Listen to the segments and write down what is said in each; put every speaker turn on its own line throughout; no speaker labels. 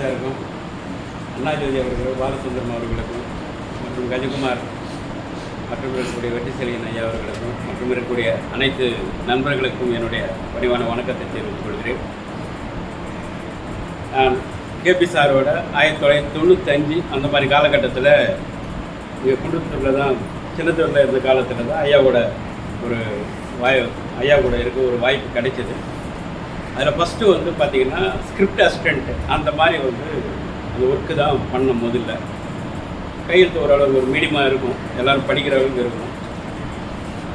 சாருக்கும் அண்ணாஜோதி அவர்களுக்கும் பாலசுந்தரம் அவர்களுக்கும் மற்றும் கஜகுமார் மற்றும் இருக்கக்கூடிய வெற்றி ஐயா அவர்களுக்கும் மற்றும் இருக்கக்கூடிய அனைத்து நண்பர்களுக்கும் என்னுடைய பணிவான வணக்கத்தை தெரிவித்துக் கொள்கிறேன். நான் கேபி சாரோட ஆயிரத்தி தொள்ளாயிரத்தி தொண்ணூத்தஞ்சு அந்த மாதிரி காலகட்டத்தில் இங்கே குடும்பத்தில் தான் சின்னத்தூரில் இருந்த காலத்தில் தான் ஐயாவோட ஒரு வாய் ஐயா கூட இருக்க ஒரு வாய்ப்பு கிடைச்சிது. அதில் ஃபஸ்ட்டு வந்து பார்த்திங்கன்னா ஸ்கிரிப்ட் அசிஸ்டண்ட்டு அந்த மாதிரி வந்து அந்த ஒர்க்கு தான் பண்ண முதல்ல. கையெழுத்து ஓரளவு ஒரு மீடியமாக இருக்கும். எல்லோரும் படிக்கிற அளவுக்கு இருக்கும்.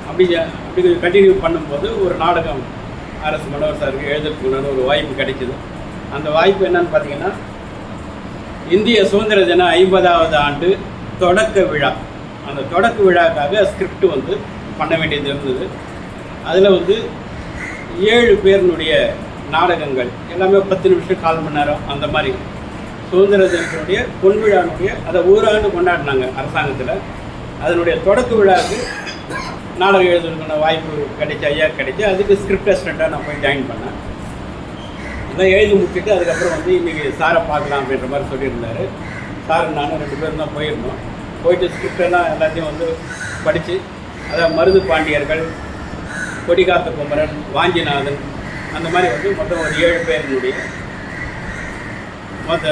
அப்படி அப்படி கண்டினியூ பண்ணும்போது ஒரு நாடகம் அரசு மனோகர் சாருக்கு எழுதுறதுக்குண்டான ஒரு வாய்ப்பு கிடைச்சிது அந்த வாய்ப்பு என்னன்னு பார்த்தீங்கன்னா இந்திய சுதந்திர தின ஐம்பதாவது ஆண்டு தொடக்க விழா. அந்த தொடக்க விழாக்காக ஸ்கிரிப்ட் வந்து பண்ண வேண்டியது இருந்தது. அதில் வந்து ஏழு பேரினுடைய நாடகங்கள். எல்லாமே பத்து நிமிஷம் கால் மணி நேரம் அந்த மாதிரி. சுதந்திர தினத்தினுடைய பொன் விழானுடைய அதை ஊராண்டு கொண்டாடினாங்க அரசாங்கத்தில். அதனுடைய தொடக்க விழாவுக்கு நாடகம் எழுதுறதுக்கான வாய்ப்பு கிடைச்ச ஐயா கிடைச்சி அதுக்கு ஸ்கிரிப்ட் அசிஸ்டண்ட்டாக நான் போய் ஜாயின் பண்ணேன். அதான் எழுதி முடிச்சுட்டு அதுக்கப்புறம் வந்து இன்றைக்கி சாரை பார்க்கலாம் அப்படின்ற மாதிரி சொல்லியிருந்தார். சார் நானும் ரெண்டு பேரும் தான் போயிருந்தோம். போயிட்டு ஸ்கிரிப்டெல்லாம் எல்லாத்தையும் வந்து படித்து அதான் மருது பாண்டியர்கள் கொடிகாத்த குமரன் வாஞ்சிநாதன் அந்த மாதிரி வந்து மொத்தம் ஒரு ஏழு பேரினுடைய மொத்த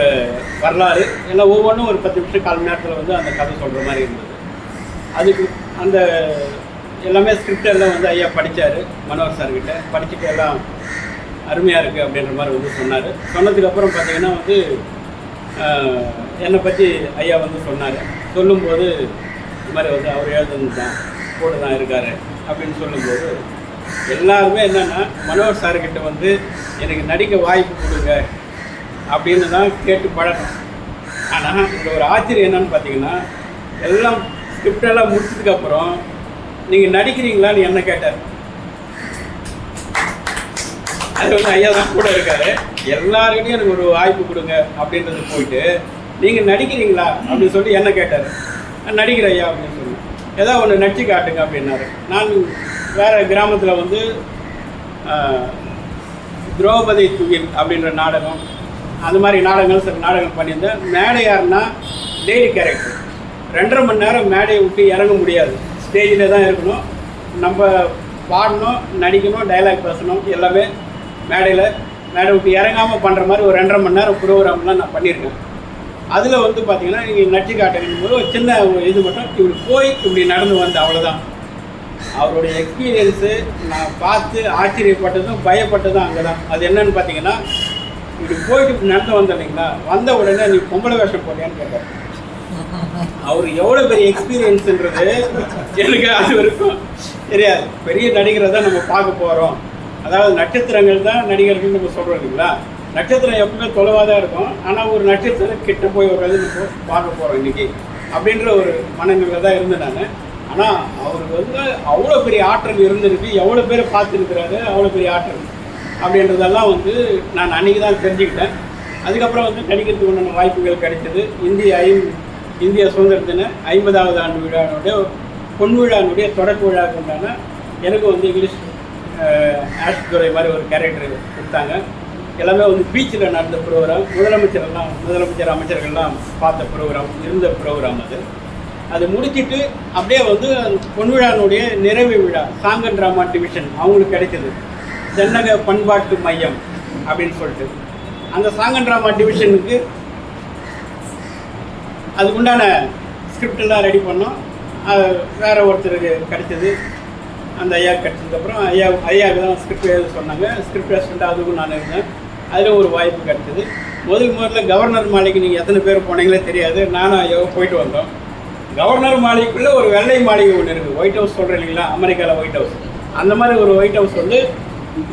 வரலாறு எல்லாம் ஒவ்வொன்றும் ஒரு பத்து நிமிஷம் கால் மணி நேரத்தில் வந்து அந்த கதை சொல்கிற மாதிரி இருந்தது. அதுக்கு அந்த எல்லாமே ஸ்கிரிப்ட் எல்லாம் வந்து ஐயா படித்தார் மனோகர் சார்கிட்ட படிச்சுட்டு எல்லாம் அருமையாக இருக்குது அப்படின்ற மாதிரி வந்து சொன்னார். சொன்னதுக்கப்புறம் பார்த்தீங்கன்னா வந்து என்னை பற்றி ஐயா வந்து சொன்னார். சொல்லும்போது இந்த மாதிரி வந்து அவர் எழுதுன்னு தான் கூட தான் இருக்கார் அப்படின்னு சொல்லும்போது எல்லாருமே என்னென்னா மனோகர் சார்கிட்ட வந்து எனக்கு நடிக்க வாய்ப்பு கொடுங்க. அப்படின்னு தான் கேட்டு பழக்கம் ஆனால் இந்த ஒரு ஆச்சரியம் என்னன்னு பார்த்தீங்கன்னா எல்லாம் ஸ்கிரிப்டெல்லாம் முடிச்சதுக்கப்புறம் நீங்கள் நடிக்கிறீங்களான்னு என்ன கேட்டார்? அது வந்து ஐயா தான் கூட இருக்காரு. எல்லாருக்கிட்டையும் எனக்கு ஒரு வாய்ப்பு கொடுங்க அப்படின்றது போயிட்டு நீங்கள் நடிக்கிறீங்களா? அப்படின்னு சொல்லி என்ன கேட்டார். நான் நடிக்கிறேன் ஐயா அப்படின்னு சொல்லி. ஏதாவது ஒன்று நடிச்சு காட்டுங்க அப்படின்னாரு. நான் வேறு கிராமத்தில் வந்து ஆஹ், திரௌபதி துயில் அப்படின்ற நாடகம் அந்த மாதிரி நாடகங்கள் சில நாடகம் பண்ணியிருந்தேன். மேடை யாருன்னா டெய்லி கேரக்டர் ரெண்டரை மணி நேரம் மேடையை விட்டு இறங்க முடியாது. ஸ்டேஜில் தான் இருக்கணும். நம்ம பாடணும் நடிக்கணும் டைலாக் பேசணும் எல்லாமே மேடையில். மேடை விட்டு இறங்காமல் பண்ணுற மாதிரி ஒரு ரெண்டரை மணி நேரம் ப்ரோக்ராம்லாம் நான் பண்ணியிருக்கேன். அதில் வந்து பார்த்தீங்கன்னா நீங்கள் நடிச்சு காட்டுங்கும் போது ஒரு சின்ன ஒரு இது மட்டும் இப்படி போய் இப்படி நடந்து வந்து அவ்வளோதான் அவருடைய எக்ஸ்பீரியன்ஸு நான் பார்த்து ஆச்சரியப்பட்டதும் பயப்பட்டதும் அங்கே தான் அது என்னன்னு பார்த்தீங்கன்னா இப்படி போயிட்டு இப்படி நடந்து வந்த இல்லைங்களா? வந்த உடனே நீ பொம்பளை வேஷம் போட்டியான்னு கேட்டார் அவர் எவ்வளோ பெரிய எக்ஸ்பீரியன்ஸுன்றது எனக்கு அது வரைக்கும் தெரியாது. பெரிய நடிகரை தான் நம்ம பார்க்க போகிறோம் அதாவது நட்சத்திரங்கள் தான் நடிகர்கள் நம்ம சொல்கிறோம் இல்லைங்களா? நட்சத்திரம் எப்பவுமே தொலைவாக தான் இருக்கும். ஆனால் ஒரு நட்சத்திரம் கிட்ட போய் ஒரு இது பார்க்க போகிறோம் இன்னைக்கு. அப்படின்ற ஒரு மனநிலை தான் இருந்தேன் நான். ஆனால் அவருக்கு வந்து அவ்வளோ பெரிய ஆற்றல் இருந்திருக்கு எவ்வளோ பேரை பார்த்துருக்குறாரு அவ்வளோ பெரிய ஆற்றல். அப்படின்றதெல்லாம் வந்து நான் அன்றைக்கி தான் தெரிஞ்சுக்கிட்டேன். அதுக்கப்புறம் வந்து நடிக்கிறதுக்கு உண்டான வாய்ப்புகள் கிடைச்சது. இந்திய ஐம் இந்திய சுதந்திரத்தின ஐம்பதாவது ஆண்டு விழாவுடைய பொன் விழானுடைய தொடக்க விழாவுக்கு உண்டான எனக்கு வந்து இங்கிலீஷ் ஆஷ் துறை மாதிரி ஒரு கேரக்டர் கொடுத்தாங்க. எல்லாமே வந்து பீச்சில் நடந்த ப்ரோக்ராம் முதலமைச்சர் எல்லாம் முதலமைச்சர் அமைச்சர்கள்லாம் பார்த்த ப்ரோக்ராம் இருந்த ப்ரோக்ராம் அது. அது முடிச்சுட்டு அப்படியே வந்து பொன் விழானுடைய நிறைவு விழா சாங்கன் ட்ராமா டிவிஷன் அவங்களுக்கு கிடைச்சது. தென்னக பண்பாட்டு மையம் அப்படின்னு சொல்லிட்டு. அந்த சாங்கன் ட்ராமா டிவிஷனுக்கு அதுக்குண்டான ஸ்கிரிப்ட் எல்லாம் ரெடி பண்ணோம். அது ஒருத்தருக்கு கிடைச்சது. அந்த ஐயா கிடச்சதுக்கப்புறம் ஐயா ஐயாவுக்கு தான் ஸ்கிரிப்ட் எழுத சொன்னாங்க. ஸ்கிரிப்ட் அசிஸ்டண்ட்டாக அதுக்கும் நான் இருந்தேன் அதில் ஒரு வாய்ப்பு கிடைச்சது. முதல் முதல்ல கவர்னர் மாலைக்கு நீங்கள் எத்தனை பேர் போனீங்களே தெரியாது. நானும் ஐயாவும் போயிட்டு வந்தோம். கவர்னர் மாளிகைக்குள்ளே ஒரு வெள்ளை மாளிகை ஒன்று இருக்குது ஒயிட் ஹவுஸ் சொல்கிறேன் இல்லைங்களா? அமெரிக்காவில் ஒயிட் ஹவுஸ் அந்த மாதிரி ஒரு ஒயிட் ஹவுஸ் வந்து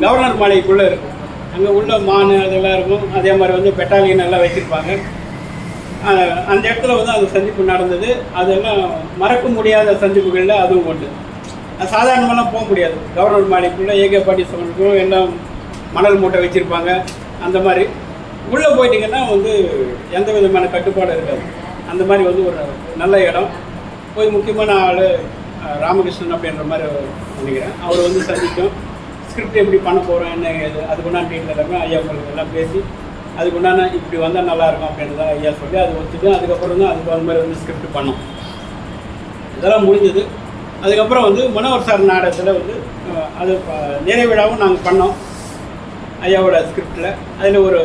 கவர்னர் மாளிகைக்குள்ளே இருக்கும். அங்கே உள்ள மான் அதெல்லாம் இருக்கும். அதே மாதிரி வந்து பெட்டாலியன் எல்லாம் வச்சுருப்பாங்க. அந்த இடத்துல வந்து அந்த சந்திப்பு நடந்தது. அதெல்லாம் மறக்க முடியாத சந்திப்புகளில் அதுவும் ஒன்று சாதாரணமெல்லாம் போக முடியாது. கவர்னர் மாளிகைக்குள்ளே ஏகே பாட்டீஸ்வரனுக்கும் எல்லாம் மணல் மூட்டை வச்சுருப்பாங்க. அந்த மாதிரி. உள்ளே போயிட்டிங்கன்னா வந்து எந்த விதமான கட்டுப்பாடும் இருக்காது. அந்த மாதிரி வந்து ஒரு நல்ல இடம். போய் முக்கியமான ஆள் ராமகிருஷ்ணன் அப்படின்ற மாதிரி நினைக்கிறேன். அவர் வந்து சந்திக்கும் ஸ்கிரிப்ட் எப்படி பண்ண போகிறோம் என்ன ஏது அதுக்குண்டான டீட்டில் எல்லாமே ஐயா உங்களுக்கு எல்லாம் பேசி அதுக்குண்டான இப்படி வந்தால் நல்லாயிருக்கும் அப்படின்னு ஐயா சொல்லி அது ஒத்துட்டு அதுக்கப்புறம் தான் அதுக்கு அந்த மாதிரி வந்து ஸ்கிரிப்ட் பண்ணோம். இதெல்லாம் முடிஞ்சது. அதுக்கப்புறம் வந்து மனோர் சார் நாடகத்தில் வந்து அது நிறைவிழாவும் நாங்கள் பண்ணோம். ஐயாவோட ஸ்கிரிப்டில் அதில் ஒரு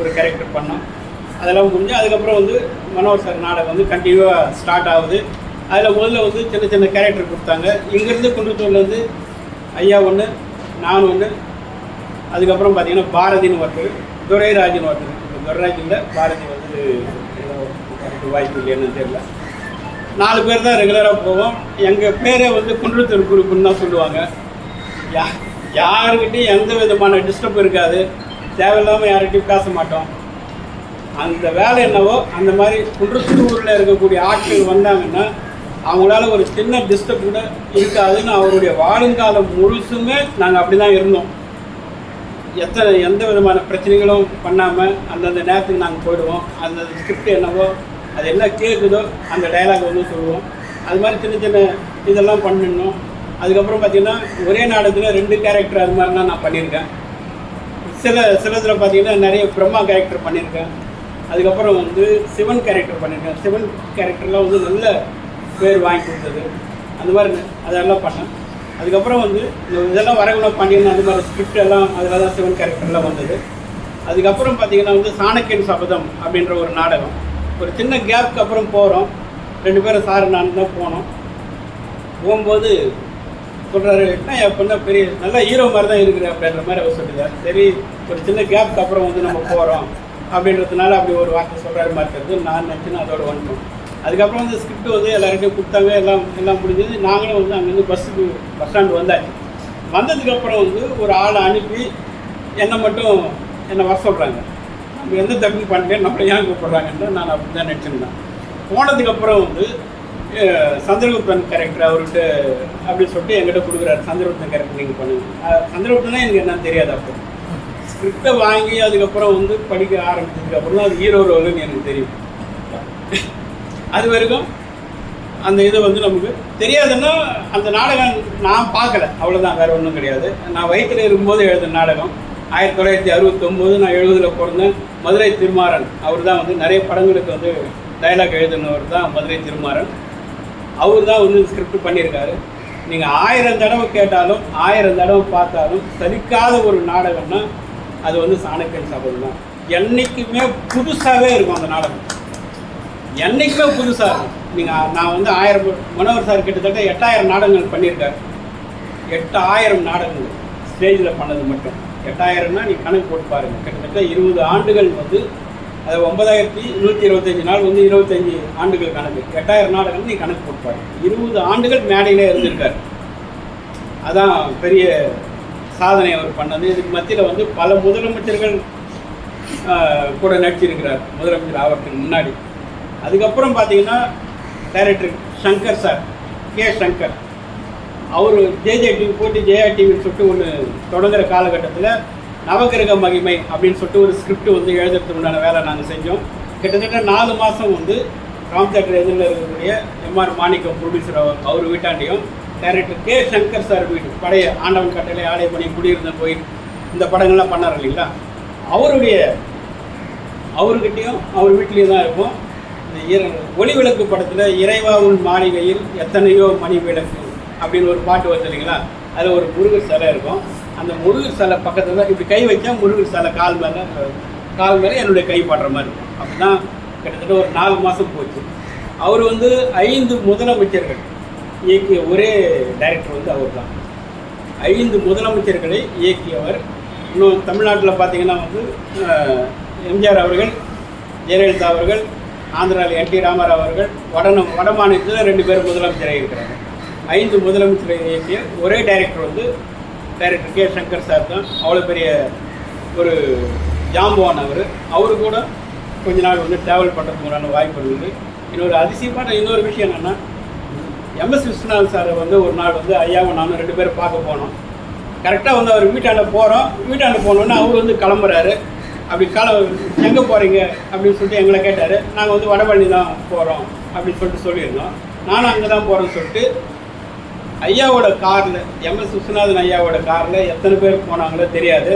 ஒரு கேரக்டர் பண்ணோம். அதெல்லாம் முடிஞ்சு அதுக்கப்புறம் வந்து மனோகர் சார் நாடகம் வந்து கண்டினியூவாக ஸ்டார்ட் ஆகுது. அதில் முதல்ல வந்து சின்ன சின்ன கேரக்டர் கொடுத்தாங்க. இங்கேருந்து குன்றத்தூர்லேருந்து ஐயா ஒன்று நான் ஒன்று அதுக்கப்புறம் பார்த்தீங்கன்னா பாரதின்னு ஒருத்தர் துரைராஜன் ஒருத்தர். இப்போ பாரதி வந்து வாய்ப்பு இல்லைன்னு தெரியல. நாலு பேர் தான் ரெகுலராக போவோம். எங்கள் பேரே வந்து குன்றத்தூர் குரூப்புன்னு தான் சொல்லுவாங்க. யா யாருக்கிட்டையும் எந்த விதமான டிஸ்டர்ப் இருக்காது. தேவையில்லாமல் யார்கிட்டையும் பேச மாட்டோம். அந்த வேலை என்னவோ அந்த மாதிரி குன்றத்தூரில் இருக்கக்கூடிய ஆட்கள் வந்தாங்கன்னா அவங்களால ஒரு சின்ன டிஸ்டர்ப் கூட இருக்காதுன்னு அவருடைய வாழுங்காலம் முழுசுமே நாங்கள் அப்படி தான் இருந்தோம். எத்தனை எந்த விதமான பிரச்சனைகளும் பண்ணாமல் அந்தந்த நேரத்துக்கு நாங்கள் போயிடுவோம். அந்த ஸ்கிரிப்ட் என்னவோ அது என்ன கேட்குதோ அந்த டைலாக் வந்து சொல்லுவோம். அது மாதிரி சின்ன சின்ன இதெல்லாம் பண்ணிடணும் அதுக்கப்புறம் பார்த்திங்கன்னா ஒரே நாடகத்தில் ரெண்டு கேரக்டர் அது மாதிரிலாம் நான் பண்ணியிருக்கேன். சில சிலத்தில் பார்த்தீங்கன்னா நிறைய பிரம்மா கேரக்டர் பண்ணியிருக்கேன். அதுக்கப்புறம் வந்து சிவன் கேரக்டர் பண்ணியிருக்கேன் சிவன் கேரக்டர்லாம் வந்து நல்ல பேர் வாங்கி கொடுத்தது. அந்த மாதிரி அதெல்லாம் பண்ணேன். அதுக்கப்புறம் வந்து இந்த இதெல்லாம் வரகுண பாண்டியன் அந்த மாதிரி ஸ்கிரிப்ட் எல்லாம் அதில் தான் சிவன் கேரக்டர்லாம் வந்தது. அதுக்கப்புறம் பார்த்திங்கன்னா வந்து சாணக்கியன் சபதம் அப்படின்ற ஒரு நாடகம். ஒரு சின்ன கேப்க்கு அப்புறம் போகிறோம் ரெண்டு பேரும் சார் நான் தான் போனோம். போகும்போது சொல்கிறாரு என்ன எப்படின்னா பெரிய நல்ல ஹீரோ மாதிரி தான் இருக்கிற அப்படின்ற மாதிரி அவர் சொல்லுறாரு சரி ஒரு சின்ன கேப்க்கு அப்புறம் வந்து நம்ம போகிறோம் அப்படின்றதுனால அப்படி ஒரு வார்த்தை சொல்கிறாரு மாதிரி நான் நினச்சின்னு அதோட வந்துட்டோம் அதுக்கப்புறம் வந்து ஸ்கிரிப்ட் வந்து எல்லாருக்கிட்டையும் கொடுத்தாங்க. எல்லாம் எல்லாம் முடிஞ்சது. நாங்களும் வந்து அங்கேருந்து பஸ்ஸுக்கு பஸ் ஸ்டாண்டு வந்தாச்சு. வந்ததுக்கப்புறம் வந்து ஒரு ஆளை அனுப்பி என்னை மட்டும் என்னை வர சொல்கிறாங்க நம்ம எந்த தப்பு பண்ணிட்டேன் நம்மளை ஏன் கூப்பிட்றாங்கன்னு நான் அப்படி தான் நினச்சிருந்தேன். போனதுக்கப்புறம் வந்து சந்திரகுப்தன் கேரக்டர் அவர்கிட்ட அப்படின்னு சொல்லிட்டு என்கிட்ட கொடுக்குறாரு. சந்திரகுப்தன் கேரக்டர் நீங்கள் பண்ணுங்க. சந்திரகுப்தனா எனக்கு என்னன்னு தெரியாது அப்போ. ஸ்கிரிப்டை வாங்கி அதுக்கப்புறம் வந்து படிக்க ஆரம்பிச்சதுக்கு அப்புறம் தான் அது ஹீரோ ரோலுன்னு எனக்கு தெரியும். அது வரைக்கும் அந்த இதை வந்து நமக்கு தெரியாதுன்னா அந்த நாடகம் நான் பார்க்கல. அவ்வளோதான் வேறு ஒன்றும் கிடையாது. நான் வயிற்றில் இருக்கும்போது எழுதின நாடகம். ஆயிரத்தி தொள்ளாயிரத்தி அறுபத்தொம்போது நான் எழுபதில் பிறந்தேன் மதுரை திருமாறன். அவர் தான் வந்து நிறைய படங்களுக்கு வந்து டைலாக் எழுதினவர் தான் மதுரை திருமாறன். அவர் தான் வந்து ஸ்கிரிப்ட் பண்ணியிருக்காரு. நீங்கள் ஆயிரம் தடவை கேட்டாலும் ஆயிரம் தடவை பார்த்தாலும் சலிக்காத ஒரு நாடகம்னா அது வந்து சாணக்கியன் சபதம் தான். என்றைக்குமே புதுசாகவே இருக்கும் அந்த நாடகம். என்றைக்குமே புதுசாக இருக்கும். நீங்கள் நான் வந்து ஆயிரம் மனோகர் சார் கிட்டத்தட்ட எட்டாயிரம் நாடகங்கள் பண்ணியிருக்காரு. எட்டாயிரம் நாடகங்கள் ஸ்டேஜில் பண்ணது மட்டும். எட்டாயிரம்னா நீ கணக்கு போட்டு பாருங்கள் கிட்டத்தட்ட இருபது ஆண்டுகள் வந்து அது ஒன்பதாயிரத்தி நூற்றி இருபத்தஞ்சி நாள் வந்து இருபத்தஞ்சி ஆண்டுகள் கணக்கு. எட்டாயிரம் நாடுகள் நீ கணக்கு போட்டு பாருங்கள் இருபது ஆண்டுகள் மேடையிலே இருந்திருக்காரு. அதான் பெரிய சாதனை அவர் பண்ணது. இதுக்கு மத்தியில் வந்து பல முதலமைச்சர்கள் கூட நடிச்சிருக்கிறார் முதலமைச்சர் ஆவறதுக்கு முன்னாடி. அதுக்கப்புறம் பார்த்தீங்கன்னா director Shankar sir K Shankar. அவர் ஜேஜே டிவி போட்டு ஜெயா டிவின்னு சொல்லிட்டு ஒன்று தொடங்குற காலகட்டத்தில் நவகிரக மகிமை அப்படின்னு சொல்லிட்டு ஒரு ஸ்கிரிப்ட் வந்து எழுதுறதுக்கு உண்டான வேலை நாங்கள் செஞ்சோம். கிட்டத்தட்ட நாலு மாதம் வந்து ராம் தேட்டர் எதிரில் இருக்கக்கூடிய எம்ஆர் மாணிக்கம் ப்ரொடியூசர் அவர் அவர் வீட்டாண்டையும் டைரக்டர் கே சங்கர் சார் வீடு பழைய ஆண்டவன் கட்டளை ஆலயப்பணி குடியிருந்த கோயில். இந்த படங்கள்லாம் பண்ணார் இல்லைங்களா? அவருடைய அவர்கிட்டையும் அவர் வீட்லேயும் தான் இருக்கும் இந்த ஒளி விளக்கு படத்தில் இறைவா மாளிகையில் எத்தனையோ மணி விளக்கு அப்படின்னு ஒரு பாட்டு வருது இல்லைங்களா? அதில் ஒரு முருகர் சிலை இருக்கும். அந்த முருகர் சிலை பக்கத்தில் தான் இப்படி கை வச்சா முருகர் சிலை கால் மேலே கால் மேலே என்னுடைய கை பாடுற மாதிரி இருக்கும். அப்படி தான் கிட்டத்தட்ட ஒரு நாலு மாதம் போச்சு. அவர் வந்து ஐந்து முதலமைச்சர்கள். இயக்கிய ஒரே டைரக்டர் வந்து அவர் தான் ஐந்து முதலமைச்சர்களை இயக்கியவர். இன்னும் தமிழ்நாட்டில் பார்த்தீங்கன்னா வந்து எம்ஜிஆர் அவர்கள் ஜெயலலிதா அவர்கள் ஆந்திராவில் என் டி ராமராவ் அவர்கள் வட வட மாநிலத்தில் ரெண்டு பேரும் முதலமைச்சராக இருக்கிறாங்க. ஐந்து முதலமைச்சரை இயக்கிய ஒரே டைரக்டர் வந்து டைரக்டர் கே சங்கர் சார் தான். அவ்வளோ பெரிய ஒரு ஜாம்பவான் அவர். அவரு கூட கொஞ்ச நாள் வந்து ட்ராவல் பண்ணுறதுக்குறான வாய்ப்பு இருந்தது இன்னொரு அதிசயமான இன்னொரு விஷயம் என்னென்னா எம்எஸ் விஸ்வநாதன் சார் வந்து ஒரு நாள் வந்து ஐயாவை நானும் ரெண்டு பேரும் பார்க்க போனோம். கரெக்டாக வந்து அவர் வீட்டாண்ட போகிறோம் வீட்டாண்ட போனோன்னே அவர் வந்து கிளம்புறாரு. அப்படி கிள எங்கே போகிறீங்க அப்படின்னு சொல்லிட்டு எங்களை கேட்டார். நாங்கள் வந்து வடபழனி தான் போகிறோம் அப்படின்னு சொல்லிட்டு சொல்லியிருந்தோம். நானும் அங்கே தான் போகிறேன்னு சொல்லிட்டு ஐயாவோட காரில் எம்எஸ் விஸ்வநாதன் ஐயாவோட காரில் எத்தனை பேர் போனாங்களோ தெரியாது.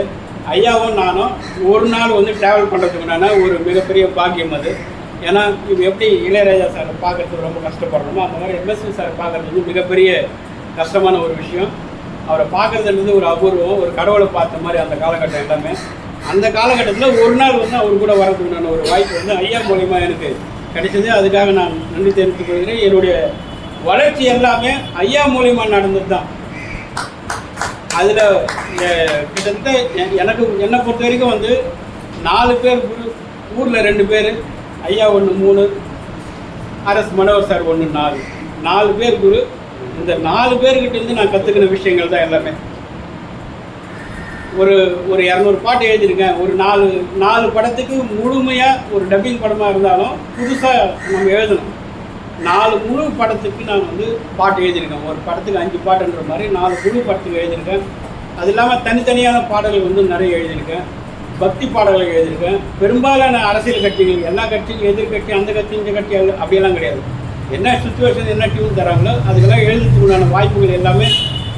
ஐயாவும் நானும் ஒரு நாள் வந்து ட்ராவல் பண்ணுறதுக்குண்டான ஒரு மிகப்பெரிய பாக்கியம் அது. ஏன்னா இது எப்படி இளையராஜா சார் பார்க்கறதுக்கு ரொம்ப கஷ்டப்படுறோமோ அந்த மாதிரி எம்எஸ்வி சார் பார்க்குறது வந்து மிகப்பெரிய கஷ்டமான ஒரு விஷயம். அவரை பார்க்கறதுன்றது ஒரு அபூர்வம் ஒரு கடவுளை பார்த்த மாதிரி அந்த காலகட்டம் எல்லாமே. அந்த காலகட்டத்தில் ஒரு நாள் வந்து அவர் கூட வரதுக்குண்டான ஒரு வாய்ப்பு வந்து ஐயா மூலியமாக எனக்கு கிடைச்சது. அதுக்காக நான் நன்றி தெரிவித்துக் கொள்கிறேன். என்னுடைய வளர்ச்சி எல்லாமே ஐயா மூலியமாக நடந்தது தான் அதில் கிட்டத்தட்ட எ- எனக்கு என்னை பொறுத்த வரைக்கும் வந்து நாலு பேர் குரு ஊரில் ரெண்டு பேர் ஐயா ஒன்று மூணு அரசு மனோவர் சார் ஒன்று நாலு. நாலு பேர் குரு. இந்த நாலு பேர்கிட்ட இருந்து நான் கற்றுக்கின விஷயங்கள் தான் எல்லாமே. ஒரு ஒரு இரநூறு பாட்டு எழுதியிருக்கேன். ஒரு நாலு நாலு படத்துக்கு முழுமையாக ஒரு டப்பிங் படமாக இருந்தாலும் புதுசாக நம்ம எழுதணும். நாலு முழு படத்துக்கு நான் வந்து பாட்டு எழுதியிருக்கேன். ஒரு படத்துக்கு அஞ்சு பாட்டுன்ற மாதிரி நாலு முழு படத்துக்கு எழுதியிருக்கேன். அது இல்லாமல் தனித்தனியான பாடல்கள் வந்து நிறைய எழுதியிருக்கேன். பக்தி பாடல்கள் எழுதியிருக்கேன். பெரும்பாலான அரசியல் கட்சிகள் எல்லா கட்சியும் எதிர்கட்சி அந்த கட்சி இந்த கட்சி அப்படியெல்லாம் கிடையாது. என்ன சுச்சுவேஷன் என்ன டியூன் தராங்களோ அதுக்கெல்லாம் எழுதுறதுக்குண்டான வாய்ப்புகள் எல்லாமே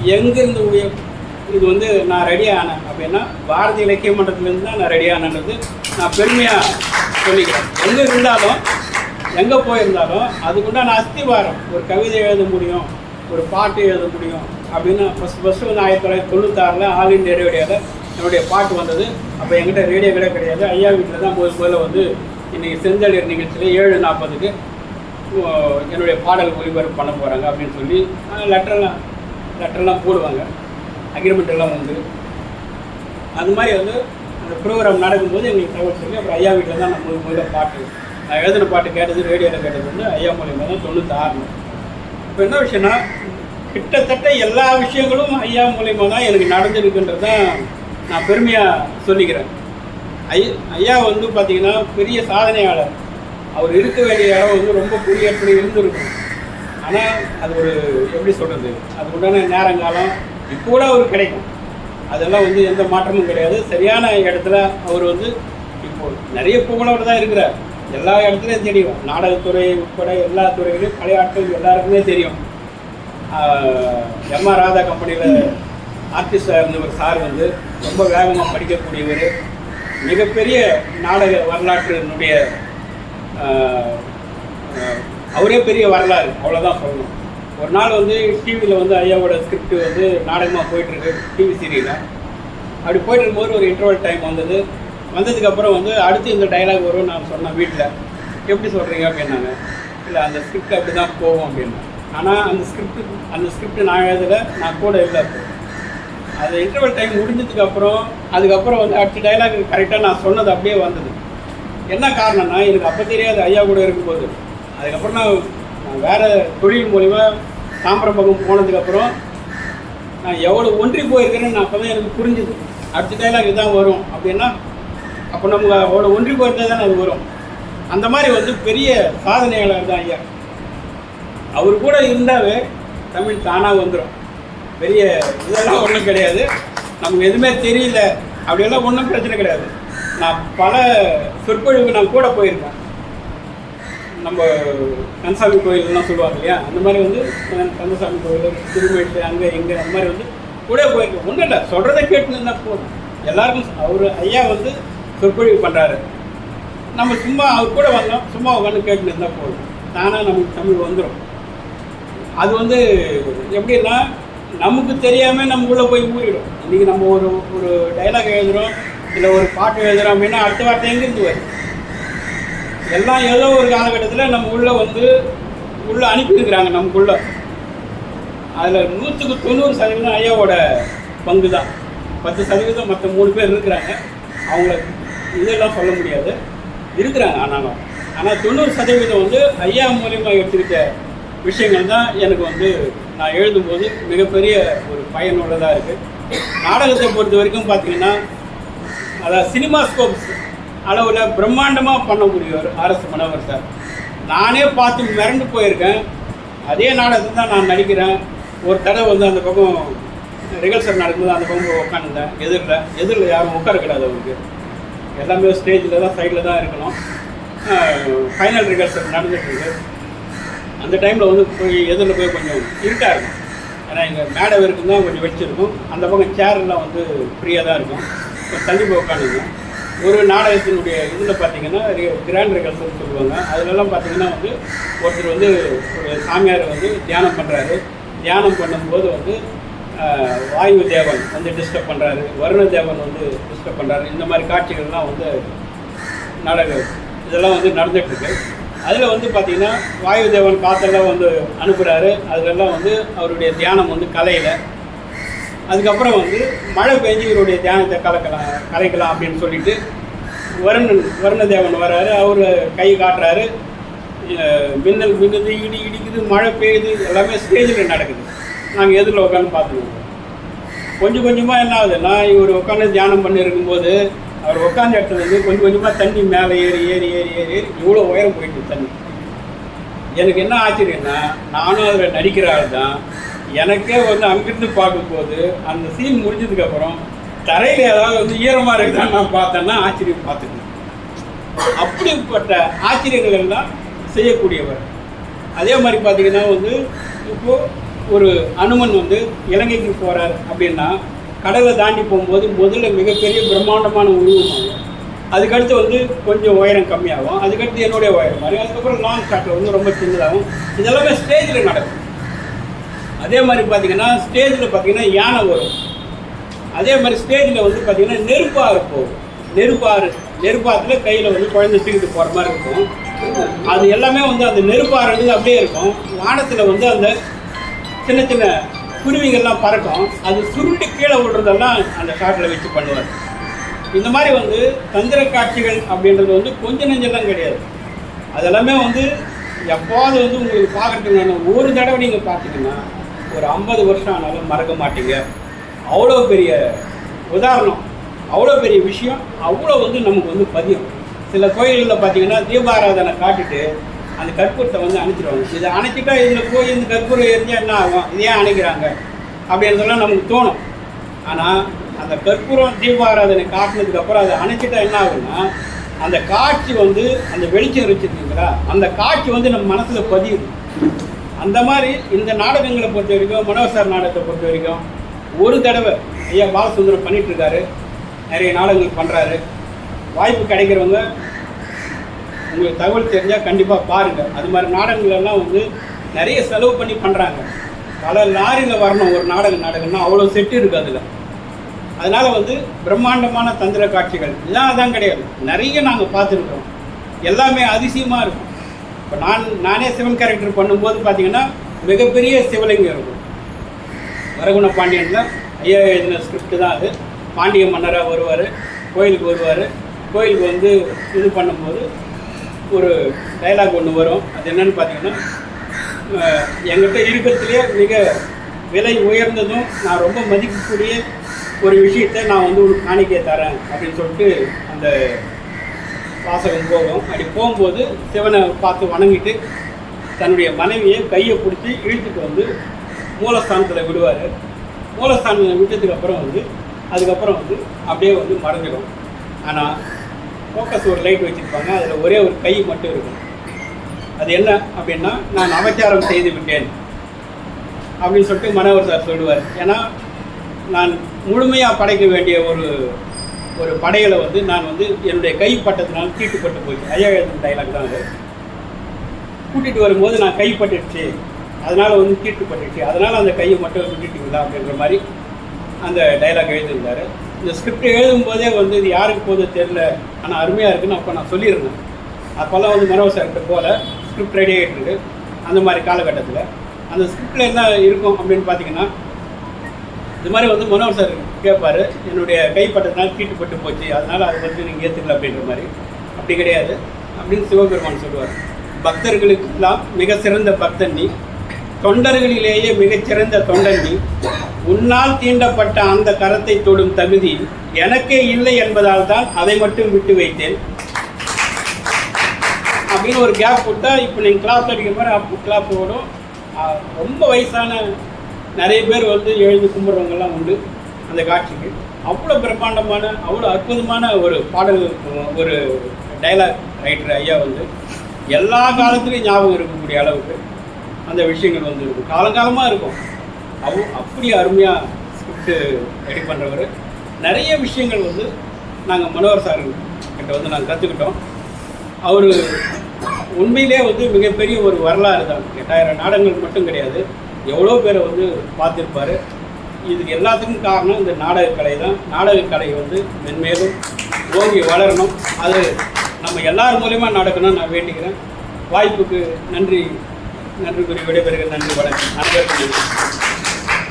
எங்கேருந்து உய- இது வந்து நான் ரெடி ஆனேன். அப்படின்னா பாரதிய இலக்கிய மன்றத்துலேருந்து தான் நான் ரெடி ஆனேன்றது நான் பெருமையாக சொல்லிக்கிறேன். எங்கே இருந்தாலும் எங்கே போயிருந்தாலும் அதுக்குண்டான அஸ்திவாரம். ஒரு கவிதை எழுத முடியும் ஒரு பாட்டு எழுத முடியும் அப்படின்னு ஃபஸ்ட் ஃபஸ்ட்டு வந்து ஆயிரத்தி தொள்ளாயிரத்தி தொண்ணூத்தாறில் ஆல் இண்டியா ரேடியோவில் என்னுடைய பாட்டு வந்தது. அப்போ எங்கிட்ட ரேடியோ கூட கிடையாது. ஐயா வீட்டில் தான் முதல் முதல்ல வந்து இன்றைக்கி செந்தளிர் நிகழ்ச்சியில் ஏழு நாற்பதுக்கு என்னுடைய பாடல் ஒளிபரப்பு பண்ண போகிறாங்க அப்படின்னு சொல்லி லெட்டர்லாம் லெட்டர்லாம் போடுவாங்க. அக்ரிமெண்ட் எல்லாம் வந்து அது மாதிரி வந்து அந்த ப்ரோக்ராம் நடக்கும்போது எங்களுக்கு தகவல் சொல்லி அப்புறம் ஐயா வீட்டில் தான் நான் முதல் முதல்ல பாட்டு நான் எழுதின பாட்டு கேட்டது ரேடியோவில் கேட்டது வந்து ஐயா மூலியமாக தான் தொண்ணூத்தாறு இப்போ என்ன விஷயம்னா கிட்டத்தட்ட எல்லா விஷயங்களும் ஐயா மூலியமாக தான் எனக்கு நடந்திருக்குன்றது தான் நான் பெருமையாக சொல்லிக்கிறேன். ஐ ஐயா வந்து பார்த்தீங்கன்னா பெரிய சாதனையாளர். அவர் இருக்க வேண்டிய இடம் வந்து ரொம்ப குடியேற்றம் இருந்திருக்கும். ஆனால் அது ஒரு எப்படி சொல்கிறது அது உண்டான நேரங்காலம் இப்போ கூட அவர் கிடைக்கும். அதெல்லாம் வந்து எந்த மாற்றமும் கிடையாது. சரியான இடத்துல அவர் வந்து இப்போ நிறைய புகழோடு தான் இருக்கிறார். எல்லா இடத்துலையும் தெரியும். நாடகத்துறை உட்பட எல்லா துறைகளையும் பழைய ஆட்கள் எல்லாருக்குமே தெரியும். எம்ஆர் ராதா கம்பெனியில் ஆர்டிஸ்டாக இருந்தவர் சார் வந்து ரொம்ப வேகமாக படிக்கக்கூடியவர். மிகப்பெரிய நாடக வரலாற்றினுடைய அவரே பெரிய வரலாறு. அவ்வளோதான் சொல்லணும். ஒரு நாள் வந்து டிவியில் வந்து ஐயாவோட ஸ்கிரிப்ட் வந்து நாடகமாக போயிட்டுருக்கு டிவி சீரியலில் அப்படி போயிட்டு இருக்கும்போது ஒரு இன்டர்வல் டைம் வந்தது. வந்ததுக்கப்புறம் வந்து அடுத்து இந்த டைலாக் வரும் நான் சொன்னேன் வீட்டில் எப்படி சொல்கிறீங்க அப்படின்னாங்க. இல்லை அந்த ஸ்கிரிப்ட் அப்படி தான் போகும் அப்படின்னா ஆனால் அந்த ஸ்கிரிப்ட் அந்த ஸ்கிரிப்ட் நான் எழுதலை நான் கூட இல்லை அது இன்டர்வல் டைம் முடிஞ்சதுக்கு அப்புறம் அதுக்கப்புறம் வந்து அடுத்த டைலாக் கரெக்டாக நான் சொன்னது அப்படியே வந்தது. என்ன காரணம்னா எனக்கு அப்போ தெரியாது ஐயா கூட இருக்கும்போது. அதுக்கப்புறம் நான் நான் வேறு தொழில் மூலிமா தாம்பரம் பக்கம் போனதுக்கப்புறம் நான் எவ்வளோ ஒன்றி போயிருக்கிறேன்னு நான் அப்போ தான் எனக்கு புரிஞ்சுது. அடுத்த டைலாக் இதான் வரும். அப்படின்னா அப்போ நம்ம அவ்வளோ ஒன்றி போயிருந்தால் தானே அது வரும். அந்த மாதிரி வந்து பெரிய சாதனையாளர் தான் ஐயா. அவர் கூட இருந்தாவே தமிழ் தானாக வந்துடும் பெரிய இதெல்லாம் ஒன்றும் கிடையாது. நமக்கு எதுவுமே தெரியல. அப்படியெல்லாம் ஒன்றும் பிரச்சனை கிடையாது. நான் பல சொற்பொழிவுக்கு நான் கூட போயிருக்கேன். நம்ம கந்தசாமி கோயில்லாம் சொல்லுவாங்க இல்லையா? அந்த மாதிரி வந்து கந்தசாமி கோயில் திருமேட்டு அங்கே இங்கே அந்த மாதிரி வந்து கூட போயிருக்கேன். ஒன்றும் இல்லை. சொல்கிறத கேட்டுன்னு இருந்தால் போதும். எல்லாருக்கும் அவர் ஐயா வந்து சொற்பொழிவு பண்ணுறாரு நம்ம சும்மா அவர் கூட வந்தோம். சும்மா உட்காந்து கேட்டுன்னு இருந்தால் போதும். தானாக நமக்கு தமிழ் வந்துடும் அது வந்து எப்படின்னா நமக்கு தெரியாமல் நமக்குள்ளே போய் ஊறிடும். இன்றைக்கி நம்ம ஒரு ஒரு டைலாக் எழுதுகிறோம் இல்லை ஒரு பாட்டு எழுதுகிறோம் அப்படின்னா அடுத்த வார்த்தை எங்கேருந்து வரும்? எல்லாம் ஏதோ ஒரு காலகட்டத்தில் நம்ம உள்ளே வந்து உள்ளே அனுப்பியிருக்கிறாங்க நமக்குள்ள. அதில் நூற்றுக்கு தொண்ணூறு சதவீதம் ஐயாவோட பங்கு தான் பத்து சதவீதம் மற்ற மூணு பேர் இருக்கிறாங்க. அவங்கள இதெல்லாம் சொல்ல முடியாது. இருக்கிறாங்க ஆனாலும். ஆனால் தொண்ணூறு சதவீதம் வந்து ஐயா மூலியமாக எடுத்துக்கிட்ட விஷயங்கள் தான் எனக்கு வந்து நான் எழுதும்போது மிகப்பெரிய ஒரு பயனுள்ளதாக இருக்குது நாடகத்தை பொறுத்த வரைக்கும் பார்த்தீங்கன்னா அதாவது சினிமா ஸ்கோப்ஸ் அளவில் பிரம்மாண்டமாக பண்ணக்கூடிய ஒரு அரசு மனவர் சார். நானே பார்த்து மிரண்டு போயிருக்கேன். அதே நாடகத்தை தான் நான் நடிக்கிறேன். ஒரு தடவை வந்து அந்த பக்கம் ரிகல்சர் நடக்கும்போது அந்த பக்கம் உட்காந்துருந்தேன் எதிரில் எதிரில் யாரும் உட்கார கிடையாது அவருக்கு. எல்லாமே ஸ்டேஜில் தான் சைடில் தான் இருக்கணும். ஃபைனல் ரிகல்சர் நடந்துட்டு இருக்கு. அந்த டைமில் வந்து போய் எதிரில் போய் கொஞ்சம் இருட்டாக இருக்கும். ஏன்னா எங்கள் மேடை வரைக்கும் தான் கொஞ்சம் வச்சுருக்கும். அந்த பக்கம் சேர்லாம் வந்து ஃப்ரீயாக தான் இருக்கும். தள்ளி போய் உட்காந்துங்க ஒரு நாடகத்தினுடைய இதில் பார்த்தீங்கன்னா கிராண்ட் ரிகர்சல் சொல்லுவாங்க. அதிலெல்லாம் பார்த்தீங்கன்னா வந்து ஒருத்தர் வந்து ஒரு சாமியார் வந்து தியானம் பண்ணுறாரு தியானம் பண்ணும்போது வந்து வாயு தேவன் வந்து டிஸ்டர்ப் பண்ணுறாரு வருண தேவன் வந்து டிஸ்டர்ப் பண்ணுறாரு இந்த மாதிரி காட்சிகள்லாம் வந்து நாடகம் இதெல்லாம் வந்து நடந்துகிட்ருக்கு அதில் வந்து பார்த்தீங்கன்னா வாயு தேவன் காற்றெல்லாம் வந்து அனுப்புகிறாரு அதுலெல்லாம் வந்து அவருடைய தியானம் வந்து கலையில். அதுக்கப்புறம் வந்து மழை பெஞ்சு இவருடைய தியானத்தை கலக்கலாம் கலைக்கலாம் அப்படின்னு சொல்லிட்டு வருணன் வருணதேவன் வராரு. அவர் கை காட்டுறாரு. மின்னல் மின்னுது இடி இடிக்குது மழை பெய்யுது எல்லாமே ஸ்டேஜில் நடக்குது. நாங்கள் எதிரில் உட்காந்து பார்த்துருவோம் கொஞ்சம் கொஞ்சமாக என்ன ஆகுதுன்னா இவர் உட்காந்து தியானம் பண்ணியிருக்கும்போது அவர் உட்காந்த இடத்துல இருந்து கொஞ்சம் கொஞ்சமாக தண்ணி மேலே ஏறி ஏறி ஏறி ஏறி ஏறி இவ்வளோ உயரம் போயிட்டு தண்ணி. எனக்கு என்ன ஆச்சரியம்னா நானும் அதில் நடிக்கிற ஆள் தான் எனக்கே வந்து அங்கிருந்து பார்க்கும்போது அந்த சீன் முடிஞ்சதுக்கப்புறம் தரையில் ஏதாவது வந்து ஈரமாக இருக்குதான்னு நான் பார்த்தேன்னா ஆச்சரியம் பார்த்துக்கணும் அப்படிப்பட்ட ஆச்சரியங்கள் எல்லாம் செய்யக்கூடியவர். அதே மாதிரி பார்த்தீங்கன்னா வந்து இப்போது ஒரு அனுமன் வந்து இலங்கைக்கு போகிறார் அப்படின்னா கடலை தாண்டி போகும்போது முதல்ல மிகப்பெரிய பிரம்மாண்டமான உருவமாகும் அதுக்கடுத்து வந்து கொஞ்சம் உயரம் கம்மியாகும். அதுக்கடுத்து என்னுடைய உயரம் மாதிரி அதுக்கப்புறம் லாங் ஷாட்டில் வந்து ரொம்ப சின்னதாகும். இதெல்லாமே ஸ்டேஜில் நடக்கும். அதே மாதிரி பார்த்தீங்கன்னா ஸ்டேஜில் பார்த்தீங்கன்னா யானை வரும். அதே மாதிரி ஸ்டேஜில் வந்து பார்த்தீங்கன்னா நெருப்பாறு போகும். நெருப்பாறு நெருப்பாத்துல கையில் வந்து குழந்தை தூக்கிட்டு போகிற மாதிரி இருக்கும். அது எல்லாமே வந்து அந்த நெருப்பாறுன்றது அப்படியே இருக்கும். வானத்தில் வந்து அந்த சின்ன சின்ன குருவிகள்லாம் பறக்கும். அது சுருண்டு கீழே விடுறதெல்லாம் அந்த ஷாட்டில் வச்சு பண்ணுவார் இந்த மாதிரி வந்து தந்திர காட்சிகள் அப்படின்றது வந்து கொஞ்சம் நெஞ்செல்லாம் கிடையாது. அதெல்லாமே வந்து எப்போது வந்து உங்களுக்கு பார்க்கறதுக்கு ஒரு தடவை நீங்கள் பார்த்தீங்கன்னா ஒரு ஐம்பது வருஷம் ஆனாலும் மறக்க மாட்டீங்க. அவ்வளோ பெரிய உதாரணம் அவ்வளோ பெரிய விஷயம் அவ்வளோ வந்து நமக்கு வந்து பதியும். சில கோயில்களில் பார்த்தீங்கன்னா தீபாராதனை காட்டிட்டு அந்த கற்பூரத்தை வந்து அணைச்சிடுவாங்க இதை அணைச்சிட்டா இதில் போய் இந்த கற்பூரம் எரிஞ்சால் என்ன ஆகும்? இது ஏன் அணைக்கிறாங்க அப்படின்றதெல்லாம் நமக்கு தோணும். ஆனால் அந்த கற்பூரம் தீபாராதனை காட்டினதுக்கப்புறம் அதை அணைச்சிட்டா என்ன ஆகும்னா அந்த காட்சி வந்து அந்த வெளிச்சம் வச்சுருக்கீங்களா அந்த காட்சி வந்து நம்ம மனசில் பதியுது. அந்த மாதிரி இந்த நாடகங்களை பொறுத்த வரைக்கும் மனோசார் நாடகத்தை பொறுத்த வரைக்கும் ஒரு தடவை ஐயா பாலசுந்தரம் பண்ணிகிட்ருக்காரு நிறைய நாடகங்கள் பண்ணுறாரு வாய்ப்பு கிடைக்கிறவங்க உங்களுக்கு தகவல் தெரிஞ்சால் கண்டிப்பாக பாருங்கள் அது மாதிரி நாடகங்களெல்லாம் வந்து நிறைய செலவு பண்ணி பண்ணுறாங்க பல லாரியில் வரணும் ஒரு நாடகம் நாடகம்னா அவ்வளோ செட்டு இருக்குது அதில். அதனால் வந்து பிரம்மாண்டமான தந்திர காட்சிகள் இதெல்லாம் அதான் கிடையாது. நிறைய நாங்கள் பார்த்துருக்கோம் எல்லாமே அதிசயமாக இருக்கும். இப்போ நான் நானே சிவன் கேரக்டர் பண்ணும்போது பார்த்தீங்கன்னா மிகப்பெரிய சிவலிங்கம் இருக்கும். வரகுண பாண்டியனில் ஐயா எழுதின ஸ்கிரிப்ட் தான் அது. பாண்டிய மன்னராக வருவார் கோயிலுக்கு வருவார். கோயிலுக்கு வந்து இது பண்ணும்போது ஒரு டைலாக் ஒன்று வரும். அது என்னன்னு பார்த்தீங்கன்னா எங்கிட்ட என்கிட்ட இருக்கிறதுலேயே மிக விலை உயர்ந்ததும் நான் ரொம்ப மதிக்கக்கூடிய ஒரு விஷயத்தை நான் வந்து உனக்கு காணிக்கை தரேன் அப்படின்னு சொல்லிட்டு அந்த வாசகம் போகும். அப்படி போகும்போது சிவனை பார்த்து வணங்கிட்டு தன்னுடைய மனைவியை கையை பிடிச்சி இழுத்துட்டு வந்து மூலஸ்தானத்தில் விடுவார். மூலஸ்தானத்தில் விட்டதுக்கப்புறம் வந்து அதுக்கப்புறம் வந்து அப்படியே வந்து மறைஞ்சிடும். ஆனால் ஃபோக்கஸ் ஒரு லைட் வச்சுருப்பாங்க. அதில் ஒரே ஒரு கை மட்டும் இருக்கும். அது என்ன அப்படின்னா நான் அபச்சாரம் செய்து விட்டேன் அப்படின்னு சொல்லிட்டு மனோவர் சார் சொல்லுவார். ஏன்னா நான் முழுமையாக படைக்க வேண்டிய ஒரு ஒரு படையில் வந்து நான் வந்து என்னுடைய கை பட்டத்தினால் தீட்டுப்பட்டு போச்சு. ஐயா எழுதும் டைலாக் தான் அது. கூட்டிகிட்டு வரும்போது நான் கைப்பட்டுடுச்சு அதனால் வந்து தீட்டுப்பட்டுடுச்சு. அதனால் அந்த கையை மட்டும் விட்டுட்டீங்களா அப்படின்ற மாதிரி அந்த டைலாக் எழுதியிருந்தார். இந்த ஸ்கிரிப்ட் எழுதும்போதே வந்து இது யாருக்கு போதோ தெரில ஆனால் அருமையாக இருக்குன்னு அப்போ நான் சொல்லியிருந்தேன். அப்போல்லாம் வந்து மனோ சார்கிட்ட போல ஸ்கிரிப்ட் ரெடி ஆகிட்டு அந்த மாதிரி காலகட்டத்தில். அந்த ஸ்கிரிப்டில் என்ன இருக்கும் அப்படின்னு பார்த்தீங்கன்னா இது மாதிரி வந்து மனோகர் சார் கேட்பார் என்னுடைய கைப்பட்டதுனால தீட்டுப்பட்டு போச்சு. அதனால் அதை வந்து நீங்கள் ஏற்றுக்கல அப்படின்ற மாதிரி. அப்படி கிடையாது. அப்படின்னு சிவபெருமான் சொல்லுவார். பக்தர்களுக்கெல்லாம் மிக சிறந்த பக்தன் நீ. தொண்டர்களிலேயே மிகச்சிறந்த தொண்டன் நீ உன்னால் தீண்டப்பட்ட அந்த கரத்தை தொடும் தகுதி எனக்கே இல்லை என்பதால் தான் அதை மட்டும் விட்டு வைத்தேன். அப்படின்னு ஒரு கேப் கொடுத்தா இப்போ நீங்கள் கிளாஸ் அடிக்கிற மாதிரி அப்போ கிளாப் ஓடும். ரொம்ப வயசான நிறைய பேர் வந்து எழுந்து கும்பிட்றவங்கெல்லாம் உண்டு அந்த காட்சிக்கு. அவ்வளோ பிரம்மாண்டமான அவ்வளோ அற்புதமான ஒரு பாடல் ஒரு டைலாக் ரைட்டர் ஐயா வந்து எல்லா காலத்துலேயும் ஞாபகம் இருக்கக்கூடிய அளவுக்கு அந்த விஷயங்கள் வந்து இருக்கும். காலங்காலமாக இருக்கும். அவ அப்படி அருமையாக ஸ்கிரிப்ட் ரெடி பண்ணுறவர் நிறைய விஷயங்கள் வந்து நாங்கள் மனோகர் சார் கிட்ட வந்து நாங்கள் கற்றுக்கிட்டோம் அவர் உண்மையிலே வந்து மிகப்பெரிய ஒரு வரலாறு தான். எட்டாயிரம் நாடகங்கள் மட்டும் கிடையாது. எவ்வளோ பேரை வந்து பார்த்துருப்பாரு. இதுக்கு எல்லாத்துக்கும் காரணம் இந்த நாடகக்கலை தான். நாடகக்கலை வந்து மென்மேலும் ஓங்கி வளரணும். அது நம்ம எல்லார் மூலயமா நடக்கணும்னு நான் வேண்டிக்கிறேன். வாய்ப்புக்கு நன்றி. நன்றி கூறி விடைபெறுகிற நன்றி வணக்கம். அனைவருக்கும்